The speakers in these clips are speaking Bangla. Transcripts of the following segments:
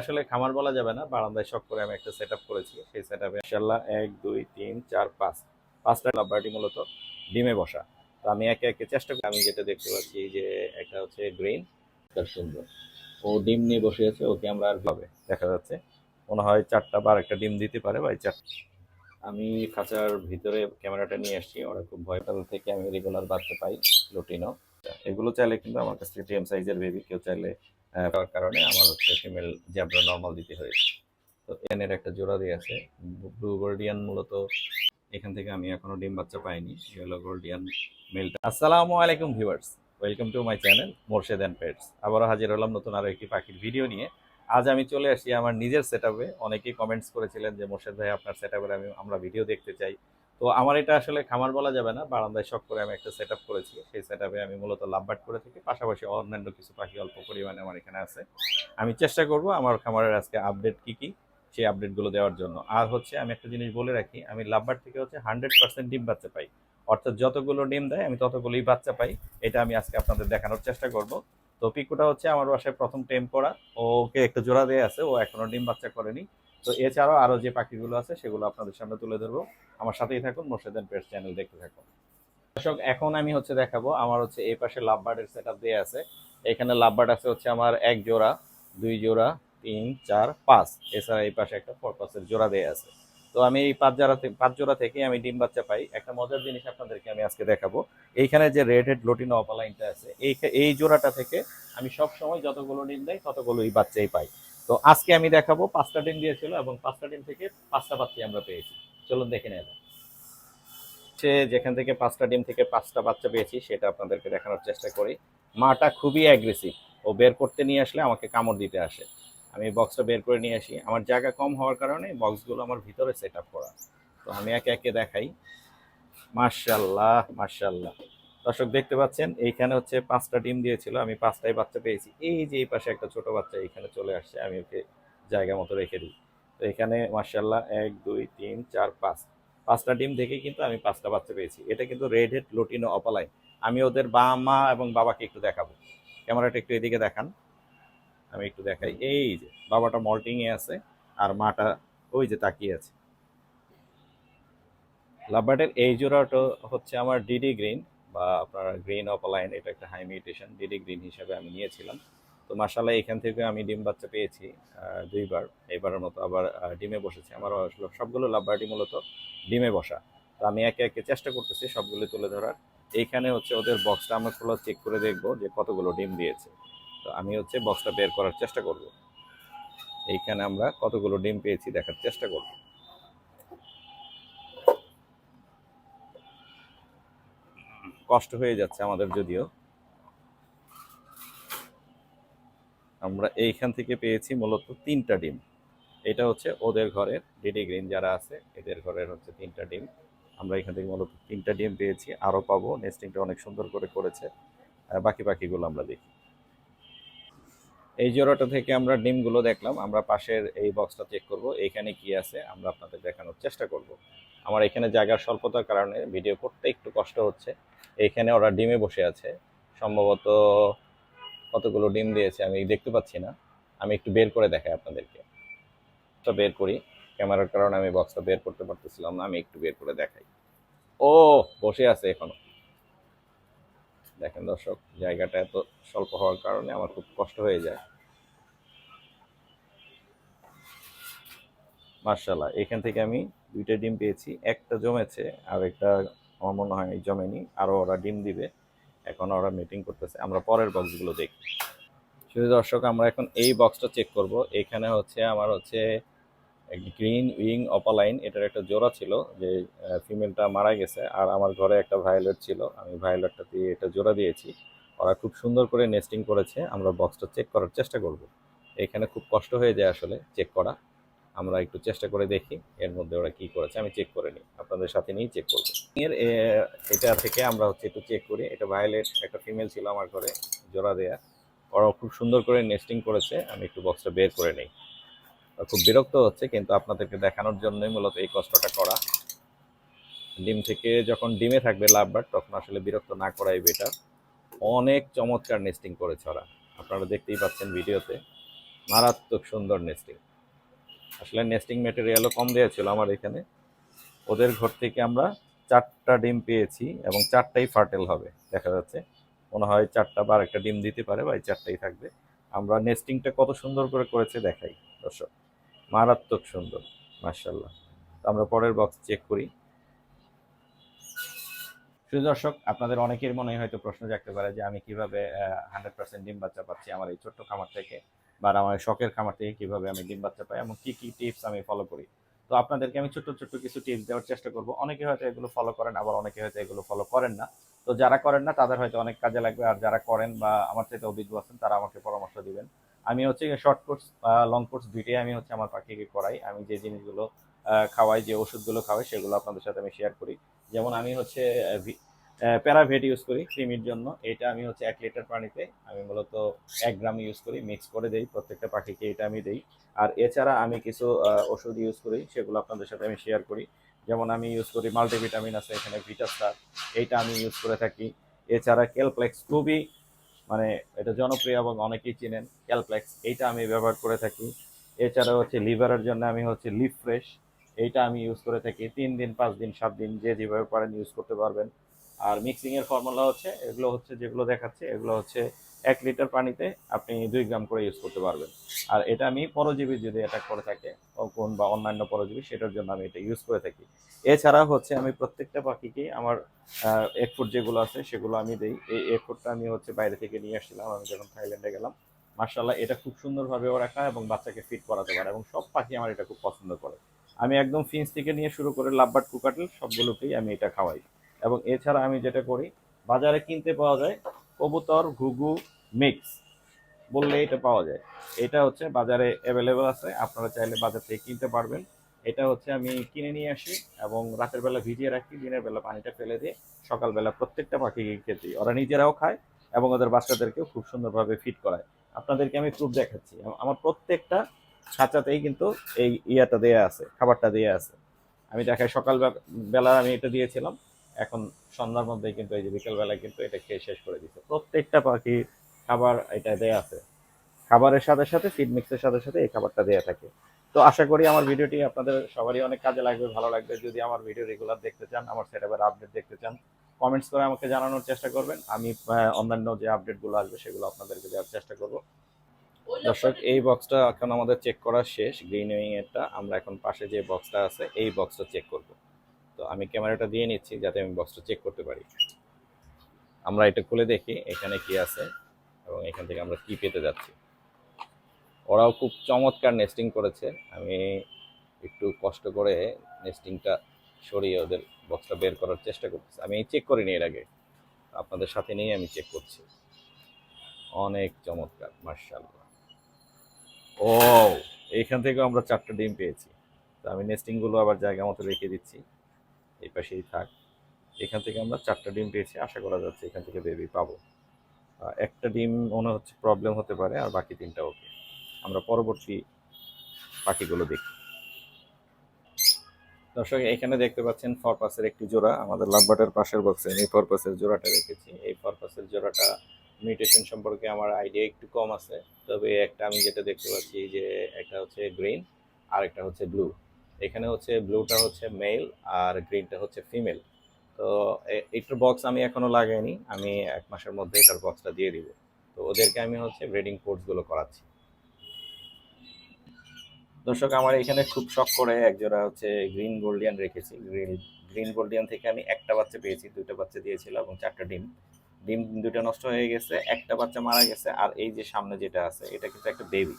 আসলে খামার বলা যাবে না, বারান্দায় শখ করে আমি একটা সেট করেছি। সেই সেট আপে ইনশাল্লাহ এক, দুই, তিন, চার, পাঁচ। পাঁচটা লাভবারটি মূলত ডিমে বসা। তো আমি একে একে চেষ্টা করি, আমি যেটা দেখতে পাচ্ছি যে একটা হচ্ছে গ্রিন তার সুন্দর। ও ডিম নিয়ে বসে আছে, ওকে আমরা আর ভাবে দেখা যাচ্ছে। মনে হয় চারটা বার একটা ডিম দিতে পারে বা চারটা আমি খাঁচার ভিতরে ক্যামেরাটা নিয়ে আসছি, ওরা খুব ভয় পাল থেকে আমি রেগুলার বাচ্চা পাই, লুটিনো। এগুলো চাইলে কিন্তু আমার কাছ থেকে টিএম সাইজের বেবি কেউ চাইলে পাওয়ার কারণে আমার হচ্ছে ফিমেল জ্যাবরা নর্মাল দিতে হয়েছে। তো এনের একটা জোড়া দিয়ে আছে। ব্লু গোল্ডিয়ান মূলত এখান থেকে আমি এখনও ডিম বাচ্চা পাইনি ইয়েলো গোল্ডিয়ান মেলটা আসসালামু আলাইকুম viewers welcome to my channel Morshed and pets আবারও হাজির হলাম নতুন আরও একটি পাখির ভিডিও নিয়ে। আজ আমি চলে আসি আমার নিজের সেট আপে অনেকেই কমেন্টস করেছিলেন যে মোর্শেদ ভাই, আপনার সেট আমি, আমরা ভিডিও দেখতে চাই। তো আমার এটা আসলে খামার বলা যাবে না। বারান্দায় শখ করে আমি একটা সেট করেছি। সেই সেট আমি মূলত লাভবাট করে থাকি। পাশাপাশি অন্যান্য কিছু পাখি অল্প পরিমাণে আমার এখানে আছে। আমি চেষ্টা করব আমার খামারের আজকে আপডেট কি কি সেই আপডেটগুলো দেওয়ার জন্য। আর হচ্ছে আমি একটা জিনিস বলে রাখি, আমি লাভবাট থেকে হচ্ছে হান্ড্রেড পার্সেন্ট ডিম বাচ্চা পাই। অর্থাৎ যতগুলো ডিম দেয়, আমি ততগুলোই বাচ্চা পাই। এটা আমি আজকে আপনাদের দেখানোর চেষ্টা করব। তো পিকুটা হচ্ছে আমার বাসায় প্রথম টেম করা। ওকে একটা জোড়া দিয়ে আছে, ও এখনও ডিম বাচ্চা করেনি। তো এছাড়াও আরও যে পাখিগুলো আছে, সেগুলো আপনাদের সামনে তুলে ধরবো। আমার সাথেই থাকুন মোর্শেদান পেটস চ্যানেল দেখতে থাকুন। দর্শক, এখন আমি হচ্ছে দেখাবো, আমার হচ্ছে এই পাশে লাভ বার্ডের সেট আপ দিয়ে আছে। এখানে লাভ বার্ড আছে হচ্ছে আমার এক জোড়া, দুই জোড়া, তিন, চার, পাঁচ। এছাড়া এই পাশে একটা ফরপাসের জোড়া দিয়ে আছে। তো আমি এই পাঁচ জোড়া পাঁচ জোড়া থেকে আমি ডিম বাচ্চা পাই। একটা মজার জিনিস আপনাদেরকে আমি আজকে দেখাবো। এইখানে যে রেড হেড লোটিনো অপালাইনটা আছে, এই এই জোড়াটা থেকে আমি সব সময় যতগুলো ডিম দেয় ততগুলোই বাচ্চাই পাই। তো আজকে আমি দেখাবো পাঁচটা ডিম দিয়েছিল এবং পাঁচটা ডিম থেকে পাঁচটা বাচ্চাই আমরা পেয়েছি। চলুন দেখে যাক। সে যেখান থেকে পাঁচটা ডিম থেকে পাঁচটা বাচ্চা পেয়েছি, সেটা আপনাদেরকে দেখানোর চেষ্টা করি। মাটা খুবই অ্যাগ্রেসিভ ও বের করতে নিয়ে আসলে আমাকে কামড় দিতে আসে। আমি বক্সটা বের করে নিয়ে আসি। আমার জায়গা কম হওয়ার কারণে বক্সগুলো আমার ভিতরে সেট আপ করা। তো আমি একে একে দেখাই। মার্শাল্লাহ মার্শাল্লাহ দর্শক দেখতে পাচ্ছেন, এইখানে হচ্ছে পাঁচটা ডিম দিয়েছিল, আমি পাঁচটাই বাচ্চা পেয়েছি। এই যে এই পাশে একটা ছোট বাচ্চা এইখানে চলে আসছে, আমি ওকে জায়গা মতো রেখে দিই। তো এখানে মার্শাল্লাহ এক, দুই, তিন, চার, পাঁচ। পাঁচটা ডিম থেকে কিন্তু আমি পাঁচটা বাচ্চা পেয়েছি। এটা কিন্তু রেড হেড লোটিনো অপালাই আমি ওদের বা, মা এবং বাবাকে একটু দেখাবো। ক্যামেরাটা একটু এদিকে দেখান। আমি একটু দেখাই। এই যে, বাবাটা মল্টিংয়ে আছে আর মাটা ওই যে তাকিয়ে আছে। লাভবার্ডের এই জোড়াটা হচ্ছে আমার ডিডি গ্রিন বা আপনার গ্রিন অপালাইন এটা একটা হাই মিউটেশন ডিডি গ্রিন হিসাবে আমি নিয়েছিলাম। তো মাসাল্লাহ এখান থেকে আমি ডিম বাচ্চা পেয়েছি দুইবার। এইবারের মতো আবার ডিমে বসেছি। আমার আসলে সবগুলো লাভবার্ডই মূলত ডিমে বসা। তো আমি একে একে চেষ্টা করতেছি সবগুলো তুলে ধরার। এইখানে হচ্ছে ওদের বক্সটা আমরা খোলা চেক করে দেখব যে কতগুলো ডিম দিয়েছে। তো আমি হচ্ছে বক্সটা বের করার চেষ্টা করব। এইখানে আমরা কতগুলো ডিম পেয়েছি দেখার চেষ্টা করব। কষ্ট হয়ে যাচ্ছে আমাদের যদিও। আমরা এইখান থেকে পেয়েছি মূলত তিনটা ডিম। এটা হচ্ছে ওদের ঘরের ডিডি গ্রিন যারা আছে, এদের ঘরের হচ্ছে তিনটা ডিম। আমরা এখান থেকে মূলত তিনটা ডিম পেয়েছি, আরও পাবো। নেস্টিংটা অনেক সুন্দর করে করেছে। বাকি পাখিগুলো আমরা দেখি। এই জোড়াটা থেকে আমরা ডিমগুলো দেখলাম, আমরা পাশের এই বক্সটা চেক করব এইখানে কি আছে আমরা আপনাদের দেখানোর চেষ্টা করব। আমার এখানে জায়গার স্বল্পতার কারণে ভিডিও করতে একটু কষ্ট হচ্ছে। এইখানে ওরা ডিমে বসে আছে। সম্ভবত কতগুলো ডিম দিয়েছে আমি দেখতে পাচ্ছি না। আমি একটু বের করে দেখাই আপনাদেরকে। তো বের করি। ক্যামেরার কারণে আমি বক্সটা বের করতে পারতেছিলাম না, আমি একটু বের করে দেখাই। ও, বসে আছে এখনও। দেখেন দর্শক, জায়গাটা এত স্বল্প হওয়ার কারণে আমার খুব কষ্ট হয়ে যায়। মার্শাল্লাহ এখান থেকে আমি দুইটা ডিম পেয়েছি, একটা জমেছে আর একটা আমার মনে হয় জমেনি আরও ওরা ডিম দিবে, এখন ওরা মিটিং করতেছে, আমরা পরের বক্সগুলো দেখি। শুধু দর্শক, আমরা এখন এই বক্সটা চেক করব, এখানে হচ্ছে আমার হচ্ছে গ্রিন উইং অপালাইন এটার একটা জোড়া ছিল যে ফিমেলটা মারা গেছে আর আমার ঘরে একটা ভায়োলেট ছিল, আমি ভায়োলেটটা দিয়ে এটা জোড়া দিয়েছি, ওরা খুব সুন্দর করে নেস্টিং করেছে, আমরা বক্সটা চেক করার চেষ্টা করব। এখানে খুব কষ্ট হয়ে যায় আসলে চেক করা। আমরা একটু চেষ্টা করে দেখি এর মধ্যে ওরা কি করেছে। আমি চেক করে নিই। আপনাদের সাথে নিয়েই চেক করব। এর এটা থেকে আমরা হচ্ছে একটু চেক করি। এটা ভায়োলেট একটা ফিমেল ছিল আমার ঘরে, জোড়া দেয়া। ওরাও খুব সুন্দর করে নেস্টিং করেছে। আমি একটু বক্সটা বের করে নিই। খুব বিরক্ত হচ্ছে, কিন্তু আপনাদেরকে দেখানোর জন্যই মূলত এই কষ্টটা করা। ডিম থেকে যখন ডিমে থাকবে লাভবার, তখন আসলে বিরক্ত না করাই বেটার অনেক চমৎকার নেস্টিং করেছে ওরা। আপনারা দেখতেই পাচ্ছেন ভিডিওতে। মারাত্মক সুন্দর নেস্টিং আসলে নেস্টিং ম্যাটেরিয়ালও কম দেওয়া ছিল আমার এখানে। ওদের ঘর থেকে আমরা চারটা ডিম পেয়েছি এবং চারটাই ফার্টেল হবে, দেখা যাচ্ছে। মনে হয় চারটা বা একটা ডিম দিতে পারে বা এই চারটাই থাকবে। আমরা নেস্টিংটা কত সুন্দর করে করেছে দেখাই, দর্শক। মারাত্মক সুন্দর মার্শাল্লাহ আমরা পরের বক্স চেক করি। শুধু দর্শক, আপনাদের অনেকের মনে হয়তো প্রশ্ন জাগতে পারে যে আমি কীভাবে হান্ড্রেড পার্সেন্ট ডিম বাচ্চা পাচ্ছি আমার এই ছোট্ট খামার থেকে। বা আমার শখের খামার থেকে কীভাবে আমি ডিম বাচ্চা পাই এবং কী কী টিপস আমি ফলো করি। তো আপনাদেরকে আমি ছোট্ট ছোট্ট কিছু টিপস দেওয়ার চেষ্টা করব। অনেকে হয়তো এগুলো ফলো করেন, আবার অনেকে হয়তো এগুলো ফলো করেন না। তো যারা করেন না, তাদের হয়তো অনেক কাজে লাগবে। আর যারা করেন বা আমার চাইতে অভিজ্ঞ আছেন, তারা আমাকে পরামর্শ দিবেন। আমি হচ্ছে শর্ট কোর্স লং কোর্স দুইটাই আমি হচ্ছে আমার পাখিকে করাই। আমি যে জিনিসগুলো খাওয়াই, যে ওষুধগুলো খাওয়াই, সেগুলো আপনাদের সাথে আমি শেয়ার করি। যেমন আমি হচ্ছে প্যারাভেট ইউজ করি ক্রিমির জন্য। এটা আমি হচ্ছে এক লিটার পানিতে আমি মূলত এক গ্রাম ইউজ করি মিক্স করে দেই, প্রত্যেকটা পাখিকে এটা আমি দেই। আর এছাড়া আমি কিছু ওষুধ ইউজ করি, সেগুলো আপনাদের সাথে আমি শেয়ার করি। যেমন আমি ইউজ করি মাল্টিভিটামিন আছে, এখানে ভিটাস্টার এইটা আমি ইউজ করে থাকি। এছাড়া ক্যালপ্লেক্স খুবই মানে এটা জনপ্রিয় এবং অনেকেই চিনেন ক্যালপ্লেক্স এইটা আমি ব্যবহার করে থাকি। এছাড়া হচ্ছে লিভারের জন্য আমি হচ্ছে লিভ ফ্রেশ এইটা আমি ইউজ করে থাকি। তিন দিন, পাঁচ দিন, সাত দিন, যে যেভাবে পারেন ইউজ করতে পারবেন। আর মিক্সিং এর ফর্মুলা হচ্ছে, এগুলো হচ্ছে যেগুলো দেখাচ্ছে, এগুলো হচ্ছে এক লিটার পানিতে আপনি দুই গ্রাম করে ইউজ করতে পারবেন। আর এটা আমি পরজীবী যদি অ্যাটাক করে থাকে কোন বা অন্যান্য পরজীবী, সেটার জন্য আমি এটা ইউজ করে থাকি। এছাড়া হচ্ছে আমি প্রত্যেকটা পাখিকে আমার এক ফুট যেগুলো আছে, সেগুলো আমি দিই। এই এক ফুটটা আমি হচ্ছে বাইরে থেকে নিয়ে আসছিলাম, আমি যখন থাইল্যান্ডে গেলাম। মার্শাল্লাহ এটা খুব সুন্দরভাবেও রাখা এবং বাচ্চাকে ফিট করাতে পারে এবং সব পাখি আমার এটা খুব পছন্দ করে। আমি একদম ফিন্স থেকে নিয়ে শুরু করে লাভবার্ড কুকাটেল সবগুলোকেই আমি এটা খাওয়াই। এবং এছাড়া আমি যেটা করি, বাজারে কিনতে পাওয়া যায় কবুতর, ঘুঘু, মিক্স বললে এটা পাওয়া যায়। এটা হচ্ছে বাজারে অ্যাভেলেবেল আছে, আপনারা চাইলে বাজার থেকে কিনতে পারবেন। এটা হচ্ছে আমি কিনে নিয়ে আসি এবং রাতের বেলা ভিজিয়ে রাখি, দিনের বেলা পানিটা ফেলে দিয়ে সকালবেলা প্রত্যেকটা পাখিকে খেতে ওরা নিজেরাও খায় এবং ওদের বাচ্চাদেরকেও খুব সুন্দরভাবে ফিট করায়। আপনাদেরকে আমি প্রুফ দেখাচ্ছি। আম- আমার প্রত্যেকটা খাঁচাতেই কিন্তু এই ইয়াটা দেয়া আছে, খাবারটা দেয়া আছে। আমি দেখাই সকালবেলা বেলা আমি এটা দিয়েছিলাম। এখন সন্ধ্যার মধ্যেই কিন্তু এই যে বিকেলবেলায় কিন্তু এটা খেয়ে শেষ করে দিচ্ছে প্রত্যেকটা পাখি খাবার এটা দেয়া আছে। খাবারের সাথে সাথে ফিড মিক্সের সাথে সাথে এই খাবারটা দেয়া থাকে। তো আশা করি আমার ভিডিওটি আপনাদের সবারই অনেক কাজে লাগবে, ভালো লাগবে। যদি আমার ভিডিও রেগুলার দেখতে চান, আমার সেটআপের আপডেট দেখতে চান কমেন্টস করে আমাকে জানানোর চেষ্টা করবেন। আমি অন্যান্য যে আপডেটগুলো আসবে সেগুলো আপনাদেরকে দেওয়ার চেষ্টা করব। দর্শক, এই বক্সটা এখন আমাদের চেক করা শেষ। গ্রিন উইং এরটা আমরা এখন পাশে যে বক্সটা আছে, এই বক্সটা চেক করব। তো আমি ক্যামেরাটা দিয়ে নিচ্ছি যাতে আমি বক্সটা চেক করতে পারি। আমরা এটা খুলে দেখি, এখানে কি আছে এবং এখান থেকে আমরা কি পেতে যাচ্ছি। ওরাও খুব চমৎকার নেস্টিং করেছে। আমি একটু কষ্ট করে নেস্টিংটা সরিয়ে ওদের বক্সটা বের করার চেষ্টা করতেছি। আমি চেক করিনি এর আগে। আপনাদের সাথে নিয়ে আমি চেক করছি। অনেক চমৎকার মার্শাল্লাহ ও এইখান থেকেও আমরা চারটা ডিম পেয়েছি। তো আমি নেস্টিংগুলো আবার জায়গা মতো রেখে দিচ্ছি। এই পাশেই থাক। এখান থেকে আমরা চারটা ডিম পেয়েছি, আশা করা যাচ্ছে এখান থেকে বেবি পাবো। একটা ডিম মনে হচ্ছে প্রবলেম হতে পারে, আর বাকি তিনটা ওকে আমরা পরবর্তী পাখিগুলো দেখি। দর্শক, এখানে দেখতে পাচ্ছেন ফরপাসের একটি জোড়া। আমাদের লাভবাটের পাশের বক্সে এই ফরপাসের জোড়াটা রেখেছি। এই ফরপাসের জোড়াটা মিউটেশন সম্পর্কে আমার আইডিয়া একটু কম আছে। তবে একটা আমি যেটা দেখতে পাচ্ছি যে একটা হচ্ছে গ্রিন আর একটা হচ্ছে ব্লু এখানে হচ্ছে ব্লুটা হচ্ছে মেল আর গ্রিনটা হচ্ছে ফিমেল। তো এটার বক্স আমি এখনও লাগাইনি, আমি এক মাসের মধ্যে এটার বক্সটা দিয়ে দিব। তো ওদেরকে আমি হচ্ছে ব্রিডিং কোর্সগুলো করাচ্ছি। দর্শক, আমার এখানে খুব শখ করে একজোড়া হচ্ছে গ্রিন গোল্ডিয়ান রেখেছি। গ্রিন গ্রিন গোল্ডিয়ান থেকে আমি একটা বাচ্চা পেয়েছি দুটো বাচ্চা দিয়েছিল এবং চারটা ডিম। ডিম দুটো নষ্ট হয়ে গেছে, একটা বাচ্চা মারা গেছে, আর এই যে সামনে যেটা আছে, এটা কিন্তু একটা বেবি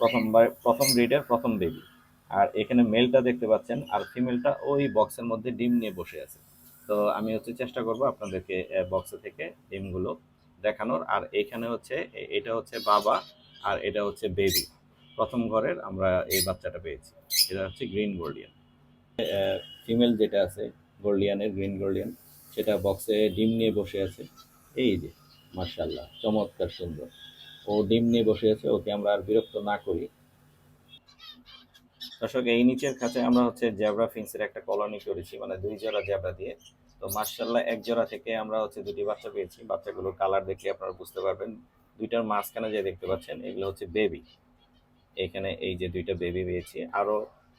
প্রথমবার, প্রথম ব্রিডের প্রথম বেবি আর এখানে মেলটা দেখতে পাচ্ছেন আর ফিমেলটা ওই বক্সের মধ্যে ডিম নিয়ে বসে আছে। তো আমি হচ্ছে চেষ্টা করব আপনাদেরকে বক্সে থেকে ডিমগুলো দেখানোর। আর এখানে হচ্ছে এটা হচ্ছে বাবা আর এটা হচ্ছে বেবি প্রথম ঘরের আমরা এই বাচ্চাটা পেয়েছি। এটা হচ্ছে গ্রিন গোল্ডিয়ান ফিমেল যেটা আছে গোল্ডিয়ানের গ্রিন গোল্ডিয়ান সেটা বক্সে ডিম নিয়ে বসে আছে। এই যে মার্শাল্লাহ চমৎকার সুন্দর। ও ডিম নিয়ে বসে আছে, ওকে আমরা আর বিরক্ত না করি। দর্শক, এই নিচের খাঁচায় আমরা হচ্ছে জ্যাবরা ফিন্সের একটা কলোনি করেছি মানে দুই জোড়া জ্যাবরা দিয়ে। তো মার্শাল্লাহ এক জোড়া থেকে আমরা হচ্ছে দুটি বাচ্চা পেয়েছি। বাচ্চাগুলোর কালার দেখে আপনারা বুঝতে পারবেন। দুইটার মাঝখানে যে দেখতে পাচ্ছেন, এগুলো হচ্ছে বেবি। এখানে এই যে দুইটা বেবি পেয়েছি। আরও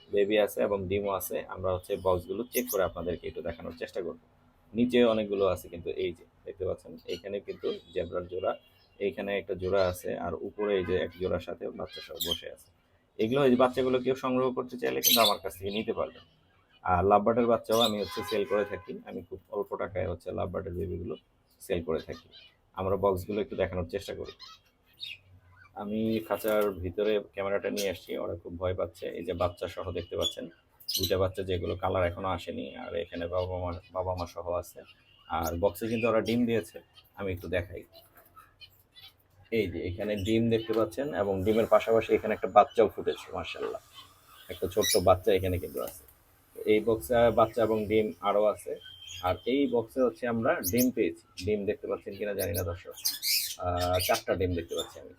বেবি আছে এবং ডিমও আছে। আমরা হচ্ছে বক্সগুলো চেক করে আপনাদেরকে একটু দেখানোর চেষ্টা করব। নিচে অনেকগুলো আছে কিন্তু এই যে দেখতে পাচ্ছেন, এখানে কিন্তু জেব্রার জোড়া এইখানে একটা জোড়া আছে আর উপরে এই যে এক জোড়ার সাথে বাচ্চা সব বসে আছে। এগুলো এই বাচ্চাগুলো কেউ সংগ্রহ করতে চাইলে কিন্তু আমার কাছ থেকে নিতে পারবেন আর লাভবার্ডের বাচ্চাও আমি হচ্ছে সেল করে থাকি। আমি খুব অল্প টাকায় হচ্ছে লাভবার্ডের বেবিগুলো সেল করে থাকি। আমরা বক্সগুলো একটু দেখানোর চেষ্টা করি। আমি খাঁচার ভিতরে ক্যামেরাটা নিয়ে আসছি, ওরা খুব ভয় পাচ্ছে। এই যে বাচ্চা সহ দেখতে পাচ্ছেন? দুইটা বাচ্চা যেগুলো কালার এখনও আসেনি, আর এখানে বাবা মা বাবা মা সহ আছে। আর বক্সে কিন্তু ওরা ডিম দিয়েছে। আমি একটু দেখাই। এই যে এখানে ডিম দেখতে পাচ্ছেন এবং ডিমের পাশাপাশি এখানে একটা বাচ্চাও ফুটেছে মার্শাল্লাহ একটা ছোট্ট বাচ্চা এখানে কিন্তু আছে। এই বক্সে বাচ্চা এবং ডিম আরও আছে। আর এই বক্সে হচ্ছে আমরা ডিম পেয়েছি। ডিম দেখতে পাচ্ছেন কিনা জানি না, দর্শক। চারটা ডিম দেখতে পাচ্ছি আমি।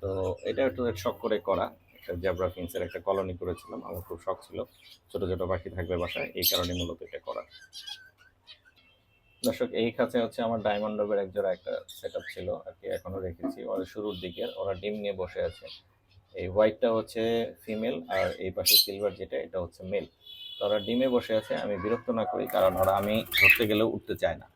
তো এটা একটু শখ করে করা। একটা জ্যাবরা ফিন্সের একটা কলোনি করেছিলাম। আমার খুব শখ ছিল। ছোট ছোট পাখি থাকবে বাসায়। এই কারণে মূলত এটা করা। দর্শক, এই কাছে হচ্ছে আমার ডায়মন্ড ডবের এক জোড়া একটা সেট ছিল আর কি, এখনও রেখেছি। ওরা শুরুর দিকে, ওরা ডিম নিয়ে বসে আছে। এই হোয়াইটটা হচ্ছে ফিমেল আর এই পাশে সিলভার যেটা, এটা হচ্ছে মেল তো ওরা ডিমে বসে আছে, আমি বিরক্ত না করি, কারণ ওরা আমি ধরতে গেলেও উঠতে চায় না।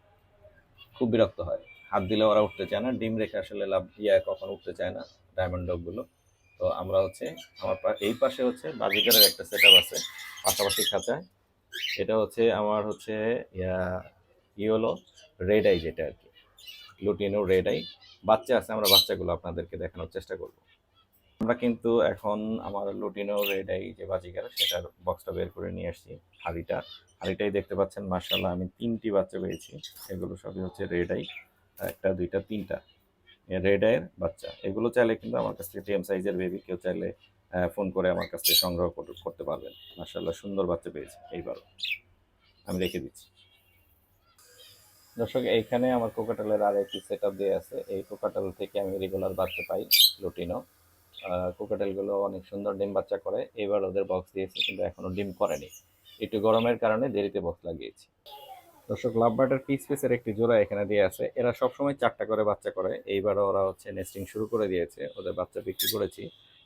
খুব বিরক্ত হয়। হাত দিলে ওরা উঠতে চায় না, ডিম রেখে আসলে লাভ, ইয়া কখন উঠতে চায় না ডায়মন্ড ডগগুলো তো আমরা হচ্ছে, আমার এই পাশে হচ্ছে বাজিকারের একটা সেট আছে, পাশাপাশি খাঁচায়। এটা হচ্ছে আমার হচ্ছে, ইয়া ই হলো? রেড আই যেটা আর কি। লুটিনো রেড আই বাচ্চা আছে, আমরা বাচ্চাগুলো আপনাদেরকে দেখানোর চেষ্টা করব। আমরা কিন্তু এখন আমার লুটিনো রেড আই যে বাজিকার সেটার বক্সটা বের করে নিয়ে আসছি, হাড়িটা। হাড়িটাই দেখতে পাচ্ছেন মার্শাল্লাহ আমি তিনটি বাচ্চা পেয়েছি। এগুলো সবই হচ্ছে রেড আই একটা, দুইটা, তিনটা। রেড আইয়ের বাচ্চা। এগুলো চাইলে কিন্তু আমার কাছ থেকে টিএম সাইজের বেবি কেউ চাইলে ফোন করে আমার কাছ থেকে সংগ্রহ কর- করতে পারবেন। মার্শাল্লাহ সুন্দর বাচ্চা পেয়েছে, এইবারও। আমি রেখে দিচ্ছি। দর্শক এইখানে আমার কোকাটালের আর একটি সেট আপ দিয়ে আছে। এই কোকাটাল থেকে আমি রেগুলার বাচ্চা পাই লুটিনো কোকাটেলগুলো অনেক সুন্দর ডিম বাচ্চা করে। এবার ওদের বক্স দিয়েছে কিন্তু এখনও ডিম করেনি। একটু গরমের কারণে দেরিতে বক্স লাগিয়েছি। দর্শক লাভবার্ডের পিস পিসের একটি জোড়া এখানে দিয়ে আছে। এরা সবসময় চারটা করে বাচ্চা করে। এইবারও ওরা হচ্ছে নেস্টিং শুরু করে দিয়েছে। ওদের বাচ্চা বিক্রি করেছি।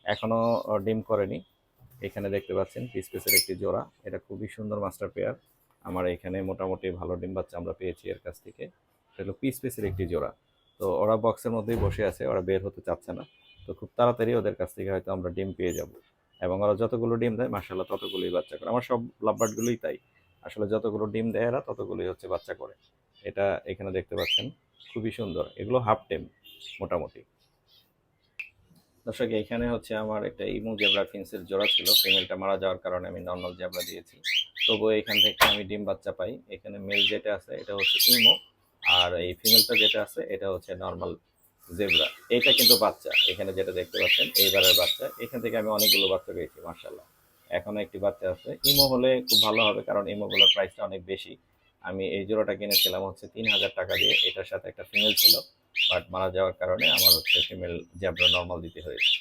এখনও আহ, ডিম করেনি। এখানে দেখতে পাচ্ছেন পিস পিসের একটি জোড়া। এটা খুবই সুন্দর মাস্টার পেয়ার আমার এখানে মোটামুটি ভালো ডিম বাচ্চা আমরা পেয়েছি এর কাছ থেকে। এটা হলো পিস পিসের একটি জোড়া। তো ওরা বক্সের মধ্যেই বসে আছে, ওরা বের হতে চাচ্ছে না। তো খুব তাড়াতাড়ি ওদের কাছ থেকে হয়তো আমরা ডিম পেয়ে যাব। এবং ওরা যতগুলো ডিম দেয় মার্শাল্লাহ ততগুলোই বাচ্চা করে। আমার সব লাভবার্ডগুলোই তাই। আসলে যতগুলো ডিম দেয় এরা, ততগুলোই হচ্ছে বাচ্চা করে। এটা এখানে দেখতে পাচ্ছেন, খুবই সুন্দর। এগুলো হাফ টেম মোটামুটি। দর্শক, এখানে হচ্ছে আমার একটা ইমো জেব্রা ফিন্সের জোড়া ছিল। ফিমেলটা মারা যাওয়ার কারণে আমি নর্মাল জেব্রা দিয়েছি। তবুও এখান থেকে আমি ডিম বাচ্চা পাই। এখানে মেল যেটা আছে, এটা হচ্ছে ইমো। আর এই ফিমেলটা যেটা আছে, এটা হচ্ছে নর্মাল জেব্রা এইটা কিন্তু বাচ্চা, এখানে যেটা দেখতে পাচ্ছেন এইবারের বাচ্চা। এখান থেকে আমি অনেকগুলো বাচ্চা পেয়েছি মার্শাল্লাহ এখনও একটি বাচ্চা আছে। ইমো হলে খুব ভালো হবে, কারণ ইমোগুলোর প্রাইসটা অনেক বেশি। আমি এই জোড়াটা কিনেছিলাম হচ্ছে তিন হাজার টাকা দিয়ে। এটার সাথে একটা ফিমেল ছিল বাট মারা যাওয়ার কারণে আমার হচ্ছে ফিমেল জ্যাবরা নর্মাল দিতে হয়েছে।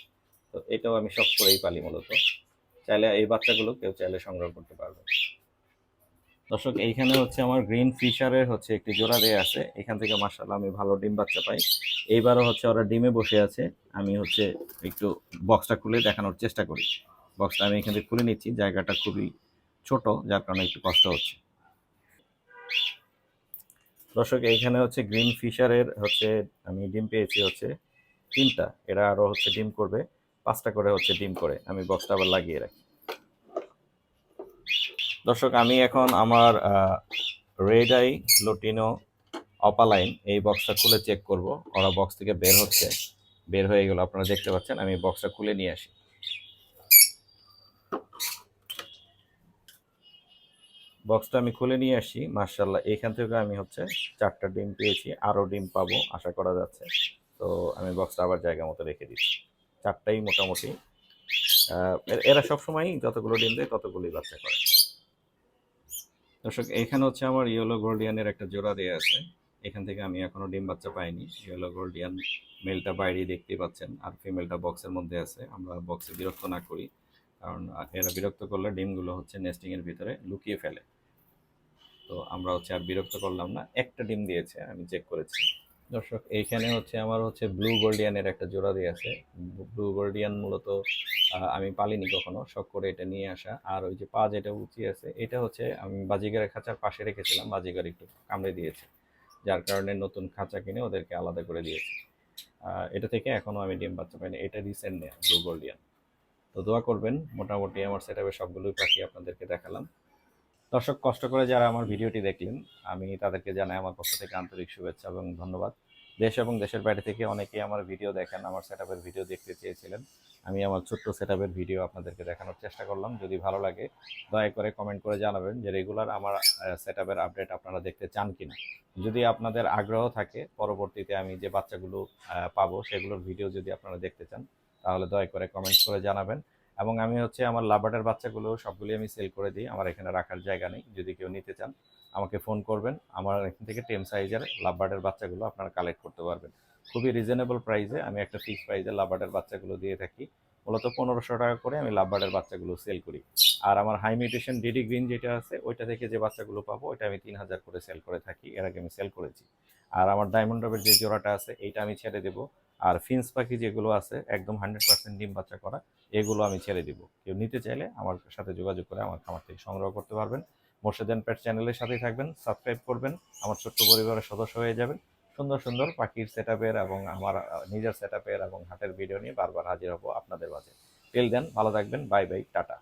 তো এটাও আমি সব করেই পালি মূলত। চাইলে এই বাচ্চাগুলো কেউ চাইলে সংগ্রহ করতে পারবে। দর্শক, এইখানে হচ্ছে আমার গ্রিন ফিশারের হচ্ছে একটি জোড়া দেয়া আছে। এখান থেকে মার্শাল্লাহ আমি ভালো ডিম বাচ্চা পাই। এইবারও হচ্ছে ওরা ডিমে বসে আছে। আমি হচ্ছে একটু বক্সটা খুলে দেখানোর চেষ্টা করি। বক্সটা আমি এখান থেকে খুলে নিচ্ছি। জায়গাটা খুবই ছোট, যার কারণে একটু কষ্ট হচ্ছে। দর্শক, এইখানে হচ্ছে গ্রিন ফিশারের হচ্ছে আমি ডিম পেয়েছি হচ্ছে তিনটা। এরা আরও হচ্ছে ডিম করবে। পাঁচটা করে হচ্ছে ডিম করে, আমি বক্সটা আবার লাগিয়ে রাখি। দর্শক, আমি এখন আমার রেড আই লোটিনো অপালাইন এই বক্সটা খুলে চেক করব। ওরা বক্স থেকে বের হচ্ছে, বের হয়ে গেল, আপনারা দেখতে পাচ্ছেন, আমি বক্সটা খুলে নিয়ে আসি। বক্সটা আমি খুলে নিয়ে আসি মার্শাল্লাহ এখান থেকে আমি হচ্ছে চারটা ডিম পেয়েছি, আরও ডিম পাবো, আশা করা যাচ্ছে। তো আমি বক্সটা আবার জায়গা মতো রেখে দিচ্ছি। চারটাই মোটামুটি। এর- সবসময়ই যতগুলো ডিম দেয় ততগুলোই বাচ্চা করে। দর্শক, এখানে হচ্ছে আমার ইয়েলো গোল্ডিয়ানের একটা জোড়া দেওয়া আছে। এখান থেকে আমি এখনও ডিম বাচ্চা পাইনি। ইয়েলো গোল্ডিয়ান মেলটা বাইরেই দেখতে পাচ্ছেন। আর ফিমেলটা বক্সের মধ্যে আছে। আমরা বক্সে বিরক্ত না করি। কারণ এরা বিরক্ত করলে ডিমগুলো হচ্ছে নেস্টিং এর ভিতরে লুকিয়ে ফেলে। তো আমরা হচ্ছে আর বিরক্ত করলাম না। একটা ডিম দিয়েছে, আমি চেক করেছি। দর্শক, এইখানে হচ্ছে আমার হচ্ছে ব্লু গোল্ডিয়ানের একটা জোড়া দিয়ে আছে। ব্লু গোল্ডিয়ান মূলত আমি পালিনি কখনো, শখ করে এটা নিয়ে আসা। আর ওই যে পা যেটা উঁচি আছে, এটা হচ্ছে আমি বাজিগারের খাঁচার পাশে রেখেছিলাম, বাজিগার একটু কামড়ে দিয়েছে। যার কারণে নতুন খাঁচা কিনে ওদেরকে আলাদা করে দিয়েছি। এটা থেকে এখনও আমি ডিম বাচ্চা পাইনি, এটা রিসেন্ট নেয়া ব্লু গোল্ডিয়ান তো দোয়া করবেন, মোটামুটি আমার সেটাপে সবগুলোই পাখি আপনাদেরকে দেখালাম। দর্শক, কষ্ট করে যারা আমার ভিডিওটি দেখলেন, আমি তাদেরকে জানাই আমার পক্ষ থেকে আন্তরিক শুভেচ্ছা এবং ধন্যবাদ। দেশ এবং দেশের বাইরে থেকে অনেকেই আমার ভিডিও দেখেন, আমার সেটআপের ভিডিও দেখতে চেয়েছিলেন। আমি আমার ছোট্ট সেটআপের ভিডিও আপনাদেরকে দেখানোর চেষ্টা করলাম। যদি ভালো লাগে, দয়া করে কমেন্ট করে জানাবেন যে রেগুলার আমার সেটআপের আপডেট আপনারা দেখতে চান কিনা। যদি আপনাদের আগ্রহ থাকে, পরবর্তীতে আমি যে বাচ্চাগুলো পাবো, সেগুলোর ভিডিও যদি আপনারা দেখতে চান, তাহলে দয়া করে কমেন্ট করে জানাবেন। এবং আমি হচ্ছে আমার লাভার্ডের বাচ্চাগুলো সবগুলি আমি সেল করে দিই, আমার এখানে রাখার জায়গা নেই। যদি কেউ নিতে চান আমাকে ফোন করবেন। আমার এখান থেকে টেন সাইজের লাভবার্ডের বাচ্চাগুলো আপনারা কালেক্ট করতে পারবেন। খুবই রিজনেবল প্রাইসে আমি একটা ফিক্স প্রাইসে লাভবার্ডের বাচ্চাগুলো দিয়ে থাকি। মূলত পনেরোশো টাকা করে আমি লাভবার্ডের বাচ্চাগুলো সেল করি। আর আমার হাই মিউটেশন ডিডি গ্রিন যেটা আছে, ওইটা থেকে যে বাচ্চাগুলো পাবো, ওইটা আমি তিন হাজার করে সেল করে থাকি। এর আগে আমি সেল করেছি। আর আমার ডায়মন্ড রবের যে জোড়াটা আছে, এইটা আমি ছেড়ে দেবো। আর ফিন্স পাখি যেগুলো আছে, একদম হান্ড্রেড পার্সেন্ট ডিম বাচ্চা করা, এগুলো আমি ছেড়ে দিব। কেউ নিতে চাইলে আমার সাথে যোগাযোগ করে আমার খামার থেকে সংগ্রহ করতে পারবেন। মোর্শেদান পেট চ্যানেলের সাথেই থাকবেন, সাবস্ক্রাইব করবেন, আমার ছোট্ট পরিবারের সদস্য হয়ে যাবেন। সুন্দর সুন্দর পাখির সেট এবং আমার নিজের সেট এবং হাটের ভিডিও নিয়ে বারবার হাজির হব আপনাদের মাঝে। টেল দেন ভালো থাকবেন বাই বাই টাটা।